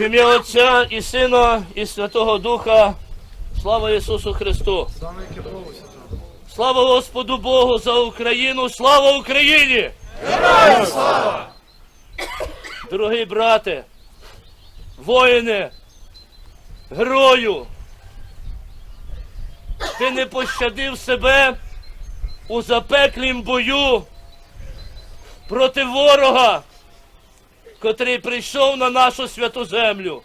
В ім'я Отця і Сина, і Святого Духа. Слава Ісусу Христу! Слава Господу Богу за Україну! Слава Україні! Героям слава! Дорогі брате, воїни, герою, ти не пощадив себе у запеклім бою проти ворога, котрий прийшов на нашу святу землю.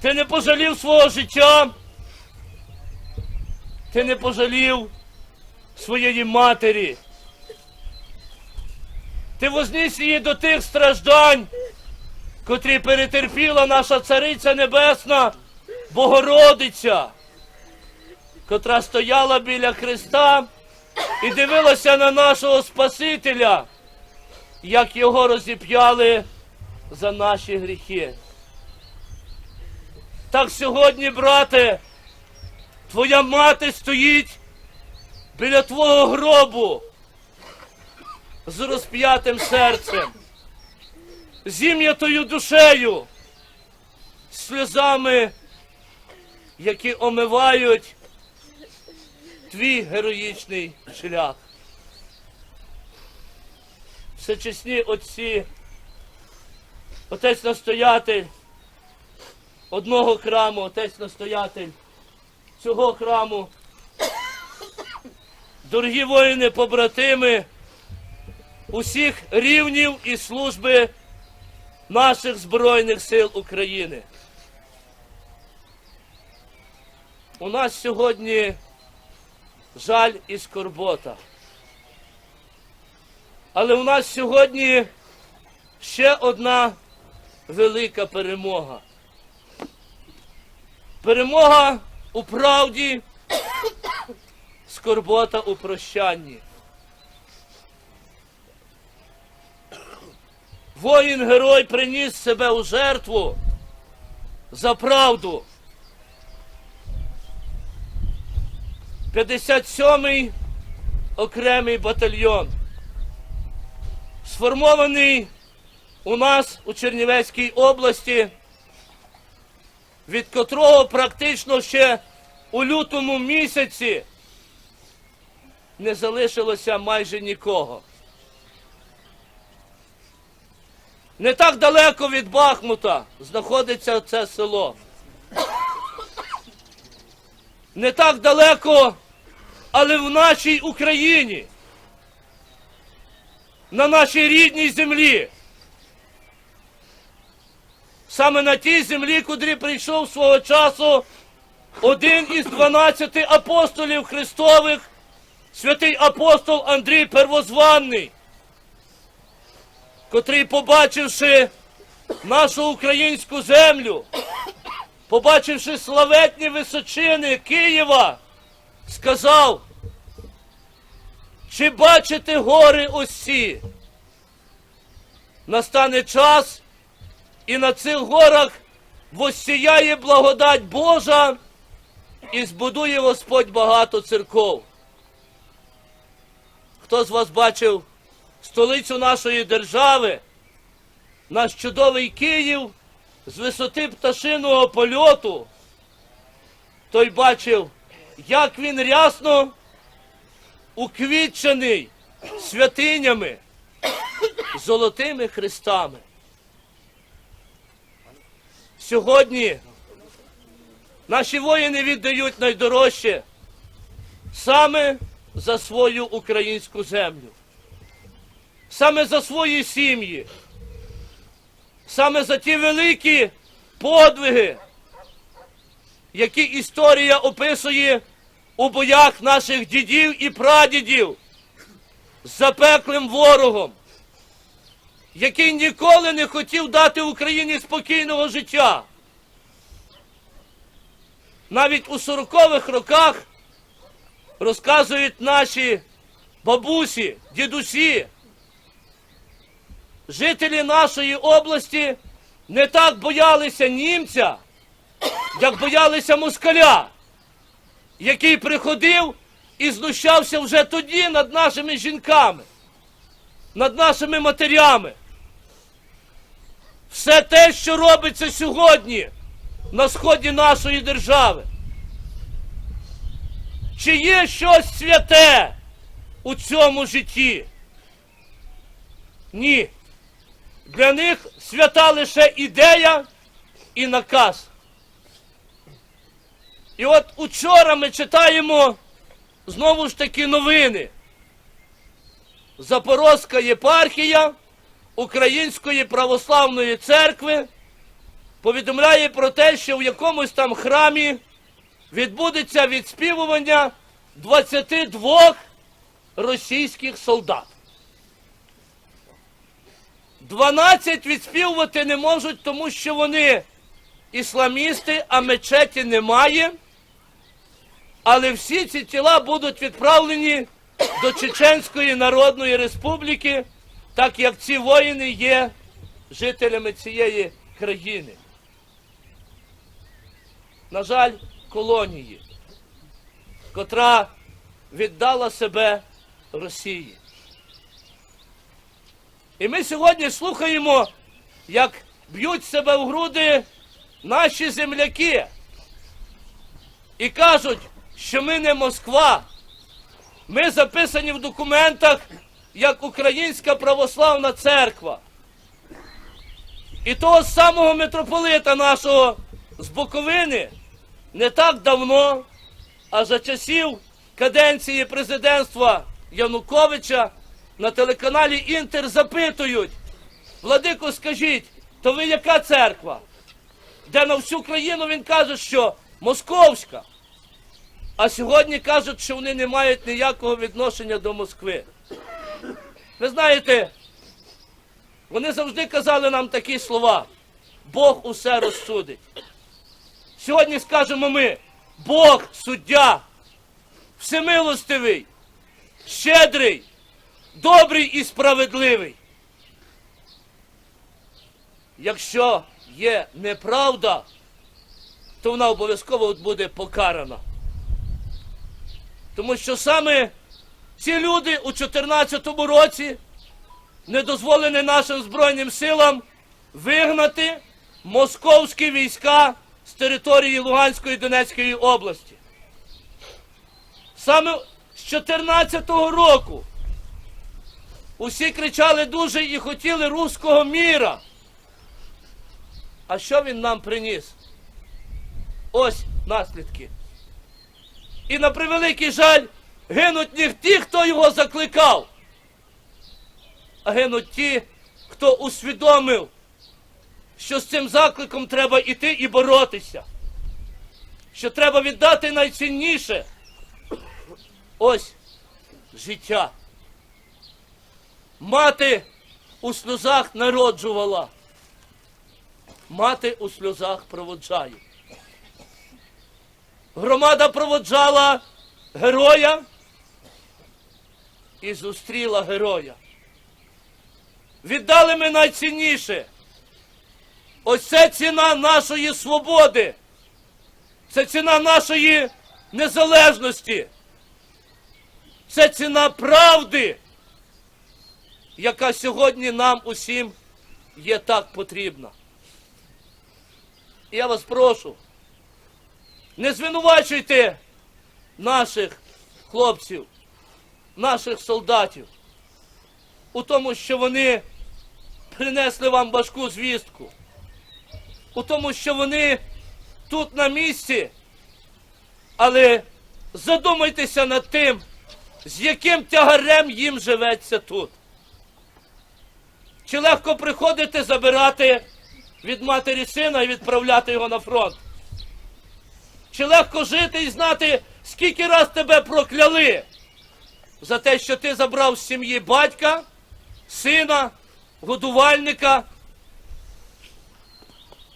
Ти не пожалів свого життя. Ти не пожалів своєї матері. Ти возніс її до тих страждань, котрі перетерпіла наша Цариця Небесна, Богородиця, котра стояла біля Христа і дивилася на нашого Спасителя, як його розіп'яли за наші гріхи. Так сьогодні, брате, Твоя мати стоїть біля твого гробу з розп'ятим серцем, зім'ятою душею, сльозами, які омивають твій героїчний шлях. Всечесні отці, отець настоятель одного храму, отець настоятель цього храму. Дорогі воїни, побратими усіх рівнів і служби наших Збройних сил України. У нас сьогодні жаль і скорбота. Але у нас сьогодні ще одна велика перемога. Перемога у правді, скорбота у прощанні. Воїн герой приніс себе у жертву за правду. 57-й окремий батальйон, сформований у нас у Чернівецькій області від котрого практично ще у лютому місяці не залишилося майже нікого. Не так далеко від Бахмута знаходиться це село. Не так далеко, але в нашій Україні, на нашій рідній землі. Саме на тій землі, куди прийшов свого часу один із дванадцяти апостолів Христових, святий апостол Андрій Первозванний, котрий, побачивши нашу українську землю, побачивши славетні височини Києва, сказав, чи бачите гори осі? Настане час, і на цих горах воссіяє благодать Божа і збудує Господь багато церков. Хто з вас бачив столицю нашої держави, наш чудовий Київ з висоти пташиного польоту, той бачив, як він рясно уквітчений святинями, золотими хрестами. Сьогодні наші воїни віддають найдорожче саме за свою українську землю, саме за свої сім'ї, саме за ті великі подвиги, які історія описує у боях наших дідів і прадідів з запеклим ворогом який ніколи не хотів дати Україні спокійного життя. Навіть у 40-х роках розказують наші бабусі, дідусі, жителі нашої області не так боялися німця, як боялися москаля, який приходив і знущався вже тоді над нашими жінками, над нашими матерями. все те, що робиться сьогодні на сході нашої держави. Чи є щось святе у цьому житті? Ні. Для них свята лише ідея і наказ. І от учора ми читаємо знову ж таки новини. Запорозька єпархія Української православної церкви повідомляє про те, що в якомусь там храмі відбудеться відспівування 22 російських солдат. 12 відспівувати не можуть, тому що вони ісламісти, а мечеті немає. Але всі ці тіла будуть відправлені до Чеченської Народної Республіки, так як ці воїни є жителями цієї країни. На жаль, колонії, котра віддала себе Росії. І ми сьогодні слухаємо, як б'ють себе в груди наші земляки і кажуть, що ми не Москва. Ми записані в документах як Українська православна церква. І того самого митрополита нашого з Буковини не так давно, а за часів каденції президентства Януковича на телеканалі Інтер запитують, Владико, скажіть, то ви яка церква? Де на всю країну він каже, що московська. А сьогодні кажуть, що вони не мають ніякого відношення до Москви. Ви знаєте, вони завжди казали нам такі слова: Бог усе розсудить. Сьогодні скажемо ми, Бог суддя, всемилостивий, щедрий, добрий і справедливий. Якщо є неправда, то вона обов'язково буде покарана. Тому що саме ці люди у 2014 році не дозволені нашим Збройним силам вигнати московські війська з території Луганської і Донецької області. Саме з 2014 року усі кричали дуже і хотіли руського міра. А що він нам приніс? Ось наслідки. І на превеликий жаль, гинуть не ті, хто його закликав, а гинуть ті, хто усвідомив, що з цим закликом треба йти і боротися, що треба віддати найцінніше ось життя. Мати у сльозах народжувала, мати у сльозах проводжає. Громада проводжала героя і зустріла героя. Віддали ми найцінніше. Ось це ціна нашої свободи. Це ціна нашої незалежності. Це ціна правди, яка сьогодні нам усім є так потрібна. І я вас прошу. Не звинувачуйте наших хлопців, наших солдатів у тому, що вони принесли вам важку звістку, у тому, що вони тут на місці, але задумайтеся над тим, з яким тягарем їм живеться тут. Чи легко приходити забирати від матері сина і відправляти його на фронт? Чи легко жити і знати, скільки раз тебе прокляли за те, що ти забрав з сім'ї батька, сина, годувальника?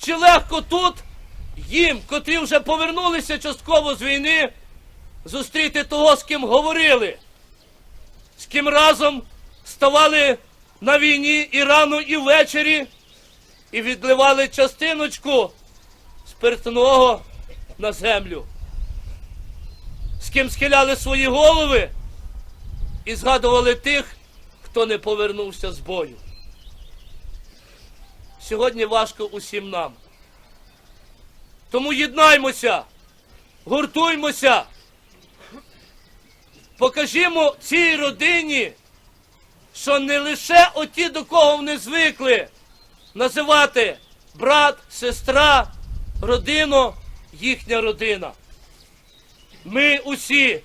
Чи легко тут їм, котрі вже повернулися частково з війни, зустріти того, з ким говорили, з ким разом ставали на війні і рано, і ввечері, і відливали частиночку спиртного на землю, з ким схиляли свої голови і згадували тих, хто не повернувся з бою. сьогодні важко усім нам. Тому єднаймося, гуртуймося, покажімо цій родині, що не лише оті, до кого вони звикли називати брат, сестра, родину, їхня родина. Ми усі,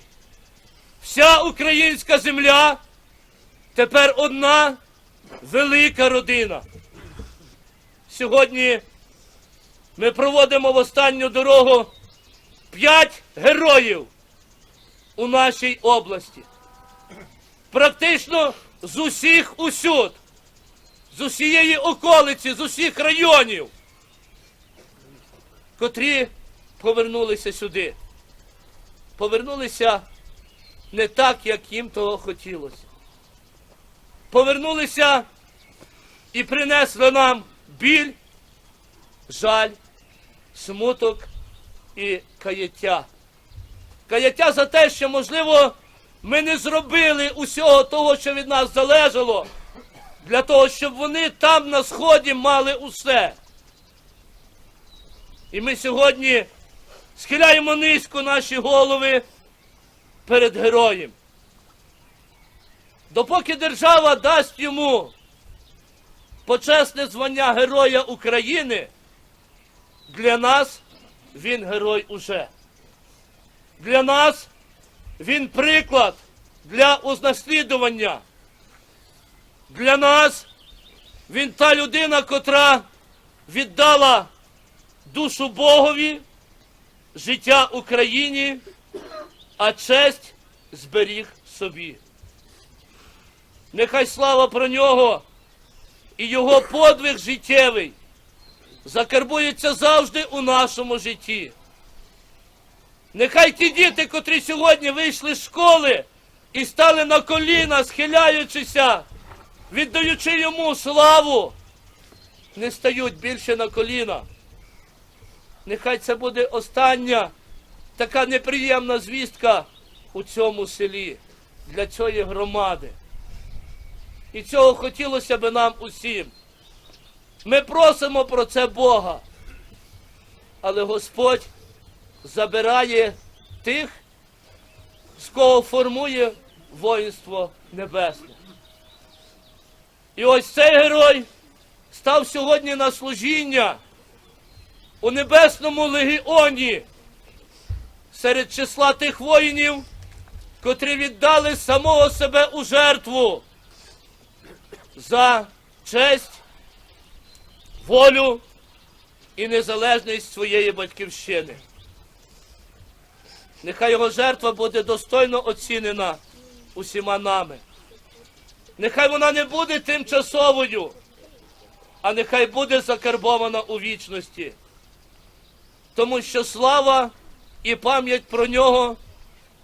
вся українська земля тепер одна велика родина. Сьогодні ми проводимо в останню дорогу п'ять героїв у нашій області. Практично з усіх усюд, з усієї околиці, з усіх районів, котрі повернулися сюди. Повернулися не так, як їм того хотілося. Повернулися і принесли нам біль, жаль, смуток і каяття. Каяття за те, що, можливо, ми не зробили усього того, що від нас залежало, для того, щоб вони там на сході мали усе. І ми сьогодні схиляємо низько наші голови перед героєм. Допоки держава дасть йому почесне звання Героя України, для нас він герой уже. Для нас він приклад для унаслідування. Для нас він та людина, котра віддала душу Богові, життя Україні, а честь зберіг собі. Нехай слава про нього і його подвиг життєвий закарбується завжди у нашому житті. Нехай ті діти, котрі сьогодні вийшли з школи і стали на коліна, схиляючися, віддаючи йому славу, не стають більше на коліна. Нехай це буде остання така неприємна звістка у цьому селі для цієї громади. І цього хотілося би нам усім. Ми просимо про це Бога. Але Господь забирає тих, з кого формує воїнство небесне. І ось цей герой став сьогодні на служіння у небесному легіоні серед числа тих воїнів, котрі віддали самого себе у жертву за честь, волю і незалежність своєї батьківщини. Нехай його жертва буде достойно оцінена усіма нами. Нехай вона не буде тимчасовою, а нехай буде закарбована у вічності. Тому що слава і пам'ять про нього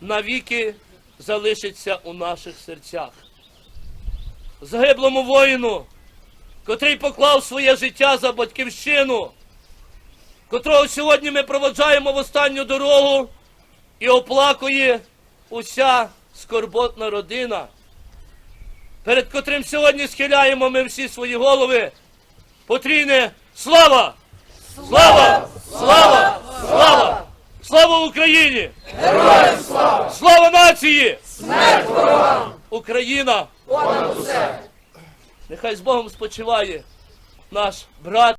навіки залишиться у наших серцях. Загиблому воїну, котрий поклав своє життя за батьківщину, котрого сьогодні ми проводжаємо в останню дорогу і оплакує уся скорботна родина, перед котрим сьогодні схиляємо ми всі свої голови. Потрійне слава! Слава! Слава! Слава! Слава Україні! Героям слава! Слава нації! Смерть ворогам! Україна! Понад усе! Нехай з Богом спочиває наш брат.